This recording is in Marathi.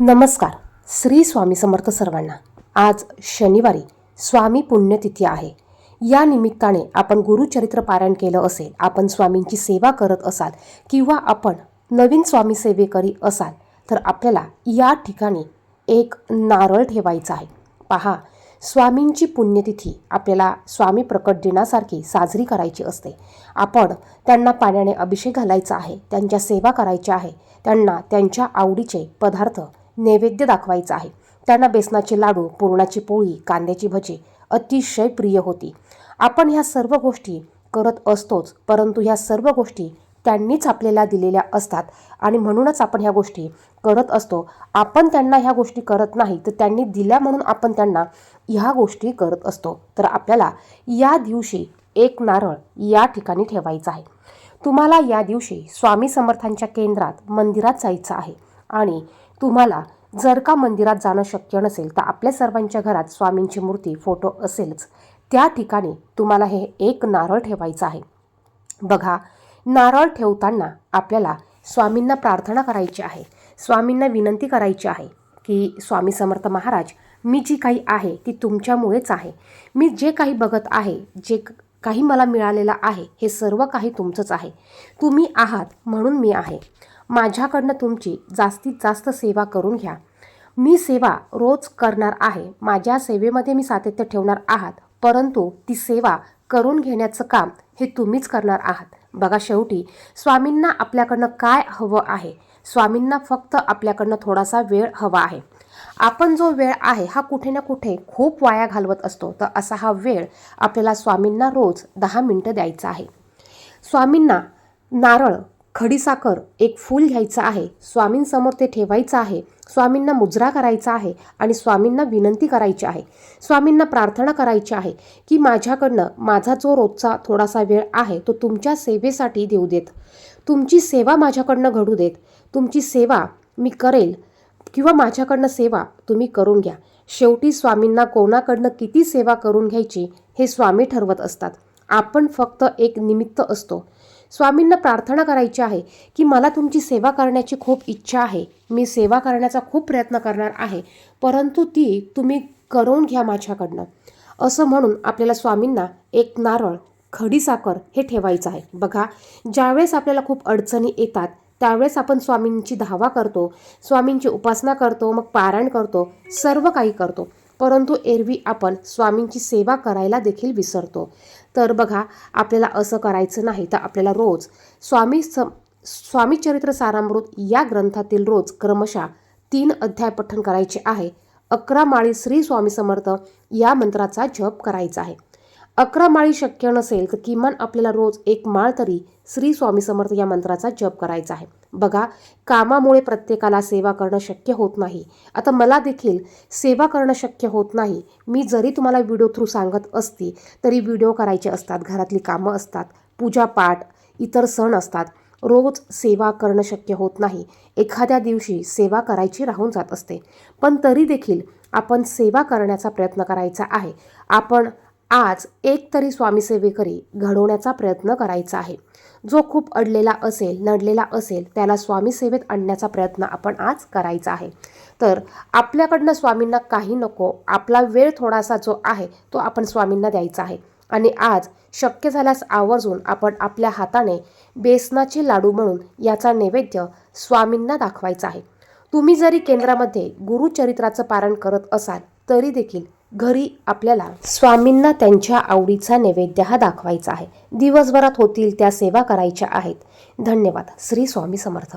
नमस्कार. श्री स्वामी समर्थ सर्वांना. आज शनिवारी स्वामी पुण्यतिथी आहे. या निमित्ताने आपण गुरुचरित्र पारायण केलं असेल आपण स्वामींची सेवा करत असाल किंवा आपण नवीन स्वामी सेवेकरी असाल तर आपल्याला या ठिकाणी एक नारळ ठेवायचा आहे. पहा स्वामींची पुण्यतिथी आपल्याला स्वामी प्रकट दिनासारखी साजरी करायची असते. आपण त्यांना पाण्याने अभिषेक घालायचा आहे त्यांच्या सेवा करायच्या आहे त्यांना त्यांच्या आवडीचे पदार्थ नैवेद्य दाखवायचा आहे. त्यांना बेसनाचे लाडू पुरणाची पोळी कांद्याची भजी अतिशय प्रिय होती. आपण ह्या सर्व गोष्टी करत असतोच परंतु ह्या सर्व गोष्टी त्यांनीच आपल्याला दिलेल्या असतात आणि म्हणूनच आपण ह्या गोष्टी करत असतो. आपण त्यांना ह्या गोष्टी करत नाही तर त्यांनी दिल्या म्हणून आपण त्यांना ह्या गोष्टी करत असतो. तर आपल्याला या दिवशी एक नारळ या ठिकाणी ठेवायचा आहे. तुम्हाला या दिवशी स्वामी समर्थांच्या केंद्रात मंदिरात जायचं आहे. आणि तुम्हाला जर का मंदिरात जाणं शक्य नसेल तर आपल्या सर्वांच्या घरात स्वामींची मूर्ती फोटो असेलच. त्या ठिकाणी तुम्हाला हे एक नारळ ठेवायचं आहे. बघा नारळ ठेवताना आपल्याला स्वामींना प्रार्थना करायची आहे. स्वामींना विनंती करायची आहे की स्वामी समर्थ महाराज मी जी काही आहे ती तुमच्यामुळेच आहे. मी जे काही बघत आहे जे क- काही मला मिळालेलं आहे हे सर्व काही तुमचंच आहे. तुम्ही आहात म्हणून मी आहे. माझ्याकडनं तुमची जास्तीत जास्त सेवा करून घ्या. मी सेवा रोज करणार आहे. माझ्या सेवेमध्ये मी सातत्य ठेवणार आहात परंतु ती सेवा करून घेण्याचं काम हे तुम्हीच करणार आहात. बघा शेवटी स्वामींना आपल्याकडनं काय हवं आहे? स्वामींना फक्त आपल्याकडनं थोडासा वेळ हवा आहे. आपण जो वेळ आहे हा कुठे ना कुठे खूप वाया घालवत असतो. तर असा हा वेळ आपल्याला स्वामींना रोज दहा मिनटं द्यायचा आहे. स्वामींना नारळ खडीसाखर एक फूल घ्यायचं आहे. स्वामींसमोर ते ठेवायचं आहे. स्वामींना मुजरा करायचा आहे आणि स्वामींना विनंती करायची आहे. स्वामींना प्रार्थना करायची आहे की माझ्याकडनं माझा जो रोजचा थोडासा वेळ आहे तो तुमच्या सेवेसाठी देऊ देत. तुमची सेवा माझ्याकडनं घडू देत. तुमची सेवा मी करेल. किंवा माझ्याकडनं सेवा तुम्ही करून घ्या. शेवटी स्वामींना कोणाकडनं किती सेवा करून घ्यायची हे स्वामी ठरवत असतात. आपण फक्त एक निमित्त असतो. स्वामींना प्रार्थना करायची आहे की मला तुमची सेवा करण्याची खूप इच्छा आहे. मी सेवा करण्याचा खूप प्रयत्न करणार आहे. परंतु ती तुम्ही करून घ्या माझ्याकडनं. असं म्हणून आपल्याला स्वामींना एक नारळ खडीसाखर हे ठेवायचं आहे. बघा ज्यावेळेस आपल्याला खूप अडचणी येतात त्यावेळेस आपण स्वामींची धावा करतो स्वामींची उपासना करतो मग पारायण करतो सर्व काही करतो. परंतु एरवी आपण स्वामींची सेवा करायला देखील विसरतो. तर बघा आपल्याला असं करायचं नाही तर आपल्याला रोज स्वामी स स्वामी चरित्र सारामृत या ग्रंथातील रोज क्रमशः तीन अध्याय पठण करायचे आहे. अकरा माळी श्री स्वामी समर्थ या मंत्राचा जप करायचा आहे. अकरा माळी शक्य नसेल तर किमान आपल्याला रोज एक माळ तरी श्री स्वामी समर्थ या मंत्राचा जप करायचा आहे. बघा कामामुळे प्रत्येकाला सेवा करणं शक्य होत नाही. आता मला देखील सेवा करणं शक्य होत नाही. मी जरी तुम्हाला व्हिडिओ थ्रू सांगत असते तरी व्हिडिओ करायचे असतात. घरातली कामं असतात पूजापाठ इतर सण असतात. रोज सेवा करणं शक्य होत नाही. एखाद्या दिवशी सेवा करायची राहून जात असते. पण तरी देखील आपण सेवा करण्याचा प्रयत्न करायचा आहे. आपण आज एक तरी स्वामीसेवेकरी घडवण्याचा प्रयत्न करायचा आहे. जो खूप अडलेला असेल नडलेला असेल त्याला स्वामीसेवेत आणण्याचा प्रयत्न आपण आज करायचा आहे. तर आपल्याकडनं स्वामींना काही नको आपला वेळ थोडासा जो आहे तो आपण स्वामींना द्यायचा आहे. आणि आज शक्य झाल्यास आवर्जून आपण आपल्या हाताने बेसनाचे लाडू म्हणून याचा नैवेद्य स्वामींना दाखवायचा आहे. तुम्ही जरी केंद्रामध्ये गुरुचरित्राचं पारण करत असाल तरी देखील घरी आपल्याला स्वामींना त्यांच्या आवडीचा नैवेद्य हा दाखवायचा आहे. दिवसभरात होतील त्या सेवा करायच्या आहेत. धन्यवाद. श्री स्वामी समर्थ.